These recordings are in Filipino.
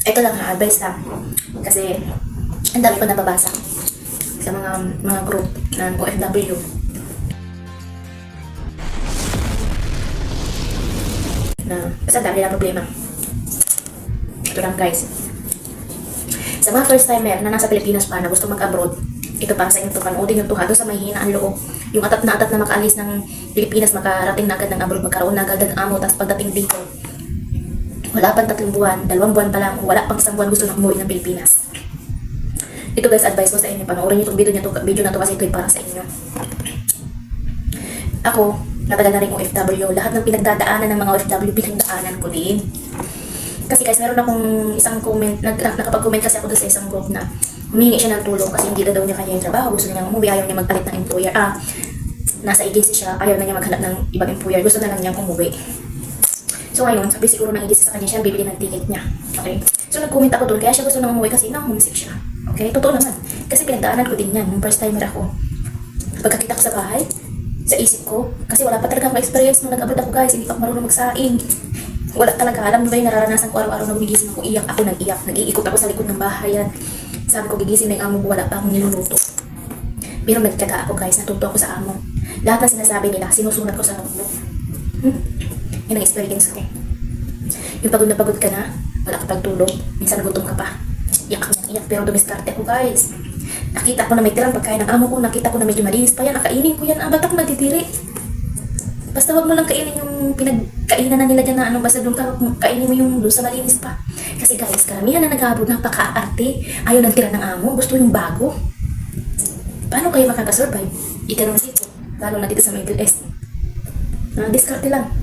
ito lang ha, advice lang. Kasi, ang dami ko nababasa sa mga mga group ng OFW. Na, basta ang dami na problema. Ito lang guys. Sa mga first timer na nasa Pilipinas pa na gusto mag-abroad, ito para sa inyo to, panoodin yung tuha doon sa may hinaan loob. Yung atat na atat na makaalis ng Pilipinas, makarating na agad ng abroad, magkaroon na agad ng amo, tapos pagdating dito, wala pang tatlong buwan, dalawang buwan pa lang, wala pang isang buwan gusto na umuwi ng Pilipinas. Ito guys, advice ko sa inyo, panoorin niyo itong video, niyo to, video na to kasi ito para sa inyo. Ako, natagal na rin OFW, lahat ng pinagdadaanan ng mga OFW, pinagdaanan ko din. Kasi guys, meron akong isang comment, nag, nakapag-comment kasi ako doon sa isang group na humingi siya ng tulong kasi hindi na daw niya kanya yung trabaho, gusto niya umuwi, ayaw niya magpalit ng employer. Ah, nasa agency siya, ayaw na niya maghanap ng ibang employer, gusto na lang niya umuwi. So ngayon, sabi siguro ng agency sa kanya siya, bibili ng ticket niya. Okay? So nag-comment ako doon, kaya siya gusto nang umuwi kasi na-homesick siya. Okay? Totoo naman. Kasi pinagdaanan ko din yan, nung first timer ako. Pagkakita ko sa bahay, sa isip ko, kasi wala pa talaga akong experience nung nag-abroad ako guys, hindi pa ako marunong magsaing. Wala talaga, alam mo ba yung nararanasan ko araw-araw na gumigising ako, iyak ako, nag-iyak, nag-iikot ako sa likod ng bahay yan. Sabi ko, gigising na yung amo ko, wala pa akong niluluto. Pero nagtyaga ako guys, natuto ako sa amo. Lahat ng sinasabi nila, sinusunod ko sa notebook. Hmm? Yan ang experience ko. Yung pagod na pagod ka na, wala ka pang tulog, minsan gutom ka pa. Iyak ka iyak, pero dumiskarte ako guys. Nakita ko na may tirang pagkain ng amo ko, nakita ko na medyo malinis pa yan, nakainin ko yan, ah, ba't ako nagtitiri? Basta wag mo lang kainin yung pinagkainan na nila dyan na ano, basta doon ka, kainin mo yung doon sa malinis pa. Kasi guys, karamihan na nag-aabot, napaka-arte, ayaw ng tira ng amo, gusto yung bago. Paano kayo makakasurvive? Ika naman dito, lalo na dito sa Middle East. Na diskarte lang.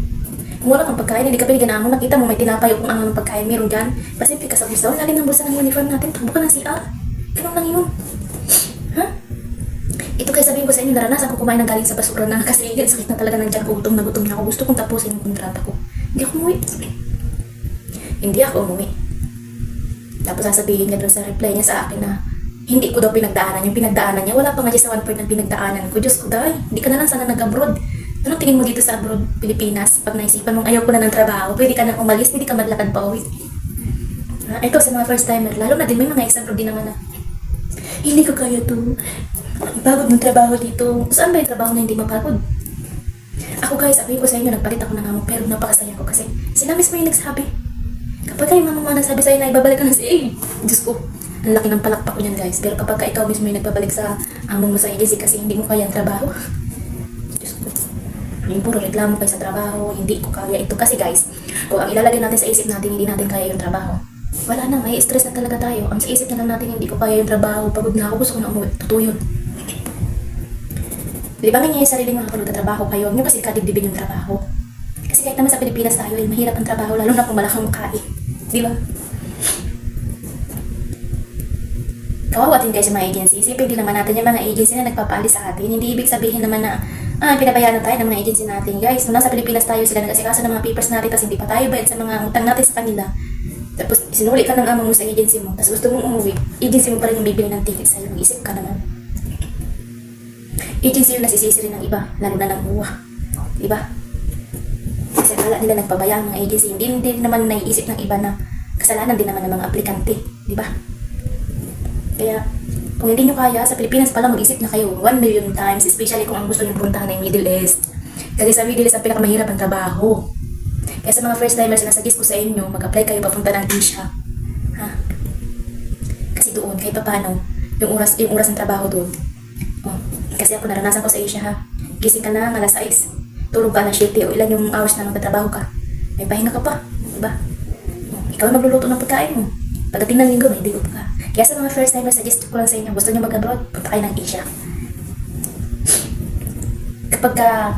Wala kang pagkain, hindi ka binigyan amo, nakita mo may tinapay kung ano ng pagkain meron dyan. Pasimple ka sa bulsa, wala ng bulsa ng uniform natin, takbo ka ng CR. Ganun lang yun. Ha? Ito kaya sabihin ko sa inyo, naranasan ko kumain ng galing sa basura na kasi sakit na talaga ng tiyan ko, gutom na gutom na ako. Gusto kong tapusin yung kontrata ko. Hindi ako umuwi. Hindi ako umuwi. Tapos sasabihin niya doon sa reply niya sa akin na hindi ko daw pinagdaanan. Yung pinagdaanan niya, wala pa nga dyan sa one part ng pinagdaanan ko. Diyos ko, dahil, hindi ka na lang sana nag-abroad. Ano tingin mo dito sa abroad, Pilipinas? Pag naisipan mong ayaw ko na ng trabaho, pwede ka nang umalis, pwede ka maglakad pa uwi. Ah, ito sa mga first timer, lalo na din may mga isang din naman na hindi ko kaya to. Ang Pagod ng trabaho dito. Saan ba yung trabaho na hindi mapagod? Ako guys, sabihin ko sa inyo, nagpalit ako ng amo, pero napakasaya ko kasi sila mismo yung nagsabi. Kapag kayo mama mo nagsabi sa'yo na ibabalik ka na sa eh, Diyos ko, ang laki ng palakpak ko niyan guys. Pero kapag ka ikaw mismo yung nagpabalik sa amo mo sa agency kasi hindi mo kaya ang trabaho, yung puro reklamo kayo sa trabaho, hindi ko kaya ito. Kasi guys, kung ang ilalagay natin sa isip natin, hindi natin kaya yung trabaho. Wala na, may stress na talaga tayo. Ang sa isip na lang natin, hindi ko kaya yung trabaho, pagod na ako, gusto ko na umuwi. Totoo yun. Ba nangyayari sa sarili mga kapag trabaho kayo, huwag kasi kadibdibin yung trabaho. Kasi kahit naman sa Pilipinas tayo, eh, mahirap ang trabaho, lalo na kung malakang makain. Di ba? Kawawa din kayo sa mga agency. Isipin din naman natin yung mga agency na nagpapaalis sa atin. Hindi ibig sabihin naman na ah, pinabayaan na tayo ng mga agency natin. Guys, nung nasa Pilipinas tayo, sila nag-asikaso ng mga papers natin, tapos hindi pa tayo bayad sa mga utang natin sa kanila. Tapos sinuli ka ng amo mo sa agency mo, tapos gusto mong umuwi, agency mo pa rin yung bibili ng ticket sa'yo. Mag-isip ka naman. Agency yung nasisisi rin ng iba, lalo na ng uwa. Diba? Kasi akala nila nagpabayaan mga agency. Hindi din naman naiisip ng iba na kasalanan din naman ng mga aplikante. Diba? Kaya, kung hindi nyo kaya, sa Pilipinas pala mag-isip na kayo 1 million times, especially kung ang gusto nyo puntahan ay Middle East. Kasi sa Middle East, ang pinakamahirap ang trabaho. Kaya sa mga first timers, sinasuggest ko sa inyo, mag-apply kayo papunta ng Asia. Ha? Kasi doon, kahit pa paano, yung oras, yung oras ng trabaho doon. Oh, kasi ako naranasan ko sa Asia ha. Gising ka na ng alas 6. Tulog ka na 7 o ilan yung hours na magtatrabaho ka. May pahinga ka pa. Diba? Oh, ikaw magluluto ng pagkain mo. Pagdating ng linggo, may digo ka. Kaya sa mga first timers, suggest ko lang sa inyo, gusto nyo mag-abroad, punta kayo ng Asia. Kapag ka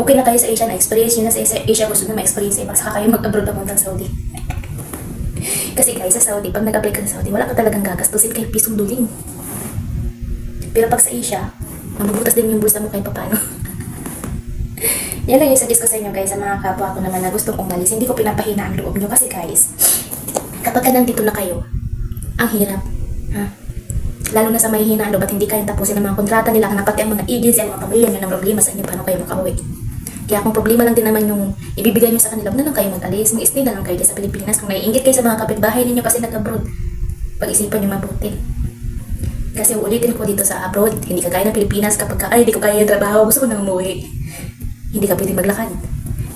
okay na kayo sa Asia, na-experience nyo na sa Asia, gusto na ma-experience iba, saka kayo mag-abroad papuntang Saudi. Kasi guys, sa Saudi, pag nag-apply ka sa Saudi, wala ka talagang gagastusin kahit pisong duling. Pero pag sa Asia, mabubutas din yung bulsa mo kahit papano. Yan lang yung suggest ko sa inyo guys, sa mga kapwa ko naman na gustong umalis. Hindi ko pinapahina ang loob nyo kasi guys, kapag ka nandito na kayo, ang hirap. Ha? Lalo na sa may hinaan loob at hindi kayang tapusin ang mga kontrata nila, na pati ang mga agency, ang mga pamilya nyo ng problema sa inyo, paano kayo makauwi. Kaya kung problema lang din naman yung ibibigay nyo sa kanila, na lang kayo mag-alis. Mag-stay na lang kayo sa Pilipinas. Kung naiingit kayo sa mga kapitbahay ninyo kasi nag-abroad, pag-isipan nyo mabuti. Kasi ulitin ko dito sa abroad, hindi ka kaya ng Pilipinas kapag ka, ay, hindi ko kaya yung trabaho, gusto ko nang umuwi. Hindi ka pwede maglakad.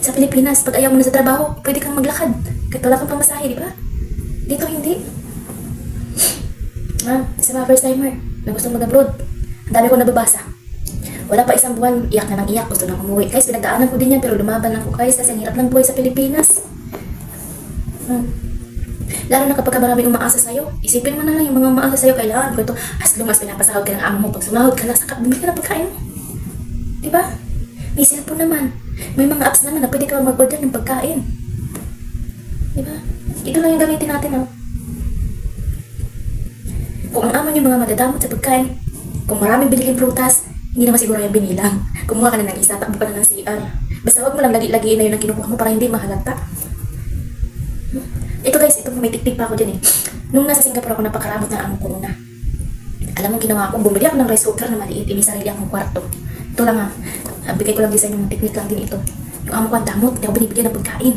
Sa Pilipinas, pag ayaw mo na sa trabaho, pwede kang maglakad. Kahit wala kang pamasahe, di ba? Dito hindi. Ah, sa mga first timer na gusto mag-abroad, ang dami ko nababasa. Wala pa isang buwan, iyak na ng iyak, gusto nang umuwi. Guys, pinagdaanan ko din yan, pero lumaban ako guys, kasi ang hirap ng buhay sa Pilipinas. Hmm. Lalo na kapag maraming umaasa sa'yo, isipin mo na lang yung mga umaasa sa'yo, kailangan ko ito, as long as pinapasahod ka ng amo mo, pag sumahod ka na, saka bumili ka ng pagkain mo. Diba? May cellphone naman. May mga apps naman na pwede ka mag-order ng pagkain. Diba? Ito lang yung gamitin natin, oh. Kung ang amo niyo mga madadamot sa pagkain, kung maraming biniging prutas, hindi naman siguro yung binilang. Kumuha ka na ng isa, takbo ka na ng CR. Basta wag mo lang lagi-lagiin na yun ang kinukuha mo para hindi mahalata. Ito guys, ito may tiktik pa ako dyan eh. Nung nasa Singapore ako, napakaramot ng amo ko una. Alam mo ginawa ko, bumili ako ng rice cooker na maliit, may sarili akong kwarto. Ito lang ah, Ah, bigay ko lang sa inyo, technique lang din ito. Yung amo ko ang damot, hindi ako binibigyan ng pagkain.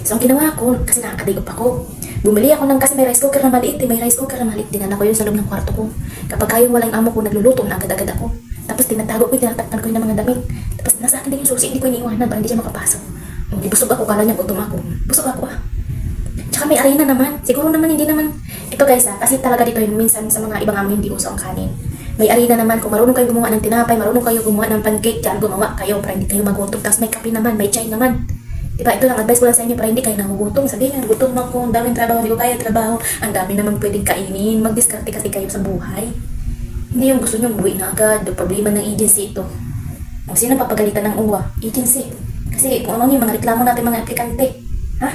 So ang ginawa ko, kasi nakakadigop ako, bumili ako ng, kasi may rice cooker na maliit, eh, may rice cooker na maliit, dinala ko yun sa loob ng kwarto ko. Kapag kayong walang amo ko, nagluluto na agad-agad ako. Tapos tinatago ko, tinatakpan ko yung ng mga damit. Tapos nasa akin din yung susi, hindi ko iniiwanan para hindi siya makapasok. Hindi busog ako, kala niya gutom ako. Busog ako ah. Tsaka may arena naman. Siguro naman hindi naman. Ito guys ah, kasi talaga dito yung minsan sa mga ibang amo hindi uso ang kanin. May arena naman kung marunong kayo gumawa ng tinapay, marunong kayo gumawa ng pancake, diyan gumawa kayo para hindi kayo magutom. Tapos may kape naman, may chai naman. Diba, ito lang advice ko lang sa inyo para hindi kayo nagugutom. Sabihin nyo, gutom ako, ang daming trabaho, hindi ko kaya trabaho. Ang dami naman pwedeng kainin. Mag-discarte kasi kayo sa buhay. Hindi yung gusto nyo buwi na agad. Yung problema ng agency ito. Kung sino papagalitan ng uwa? Agency. Kasi kung ano yung mga reklamo natin mga aplikante. Ha?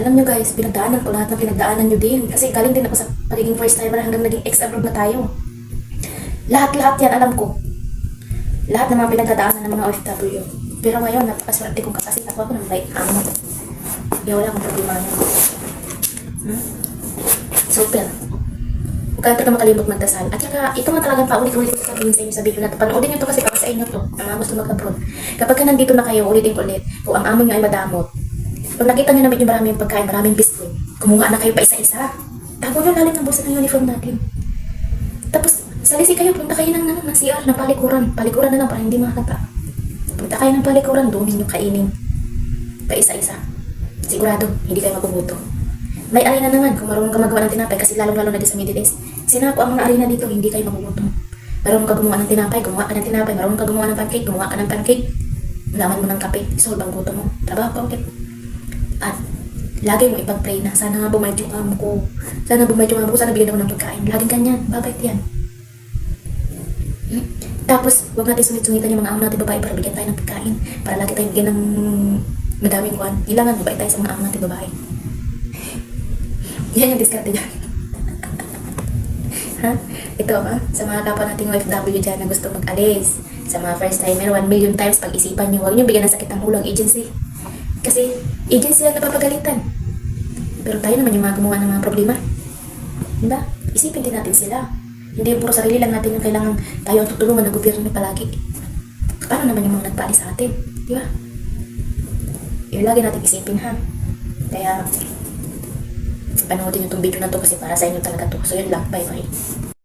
Alam nyo guys, pinagdaanan ko lahat ng pinagdaanan nyo din. Kasi galing din ako sa pagiging first timer hanggang naging ex-abroad na tayo. Lahat-lahat yan alam ko. Lahat ng mga pinagdadaanan ng mga OFW. Pero ngayon, napakaswerte kong kasi ako ako ng bait amo. Kaya wala akong problema niya. Hmm? Super. Huwag kayo talaga makalimot magdasal. At saka, ito nga talagang paulit-ulit ko sabihin sa inyo sa video na ito. Panoodin nyo to kasi para sa inyo to. Ang mga gusto mag-abroad. Kapag ka nandito na kayo, ulitin ko ulit. Kung ang amo nyo ay madamot, pag nakita nyo na medyo maraming pagkain, maraming biskuit, kumuha na kayo pa isa-isa. Tago nyo lalim ng bulsa ng uniform natin. Tapos, salisi kayo, punta kayo ng, ng, ng CR na palikuran. Palikuran na lang para hindi makakata. Punta kayo ng palikuran, doon ninyo kainin. Pa isa-isa. Sigurado, hindi kayo magugutom. May arena naman kung marunong ka magawa ng tinapay kasi lalong-lalo na din sa Middle East. Sinako ang mga arena dito, hindi kayo magugutom. Marunong ka gumawa ng tinapay, gumawa ka ng tinapay. Marunong ka gumawa ng pancake, gumawa ka ng pancake. Laman mo ng kape, solve ang gutom mo. Trabaho ka ulit. At lagi mo ipag-pray na sana nga bumayad yung amo ko. Sana bumayad yung amo ko, sana bigyan ako ng pagkain. Laging ganyan, babait yan. Tapos, huwag natin sungit-sungitan yung mga amo natin babae para bigyan tayo ng pagkain. Para lagi tayong bigyan ng madaming kuhan. Kailangan mabait tayo sa mga amo natin babae. Yan yung diskarte dyan. ha? Ito ha? Sa mga kapwa nating OFW dyan na gusto mag-alis. Sa mga first timer, 1 million times pag-isipan nyo. Huwag nyo bigyan ng sakit ang ulo ang agency. Kasi agency lang napapagalitan. Pero tayo naman yung mga gumawa ng mga problema. Diba? Isipin din natin sila. Hindi puro sarili lang natin yung kailangan tayo ang tutulungan ng gobyerno palagi. Paano naman yung mga nagpaalis sa atin? Di ba? Yun lagi natin isipin ha. Kaya, panoodin yung itong video na to kasi para sa inyo talaga to. So yun lang. Bye bye.